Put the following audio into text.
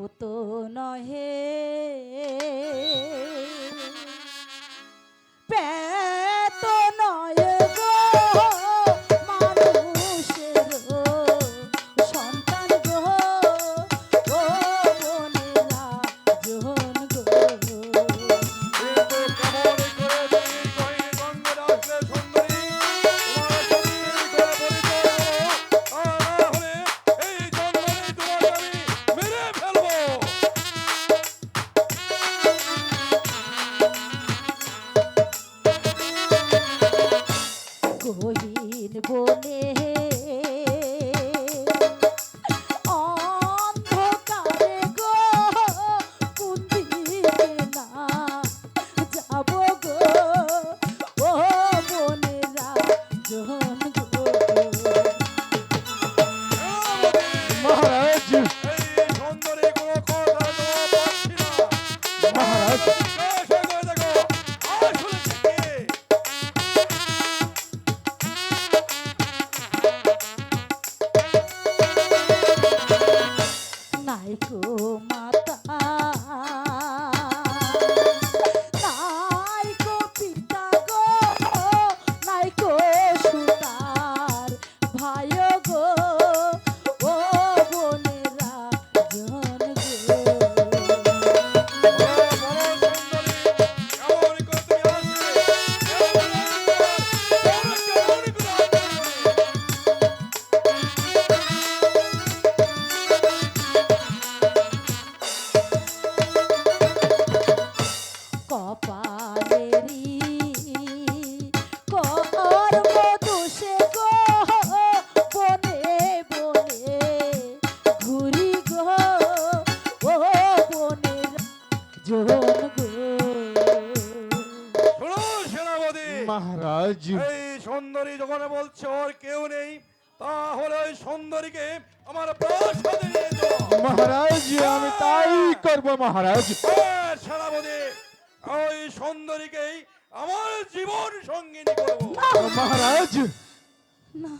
ও তো নহে কহিন বলে 알고 মহারাজ। এই সুন্দরী যখন বলছে আর কেউ নেই তাহলে ওই সুন্দরীকে আমার প্রাসাদে নিয়ে যাও। মহারাজ আমি হ্যাঁ। তাই করব মহারাজ। হ্যাঁ, সেনাপতি ওই সুন্দরীকেই আমার জীবন সঙ্গিনী করব। মহারাজ। না।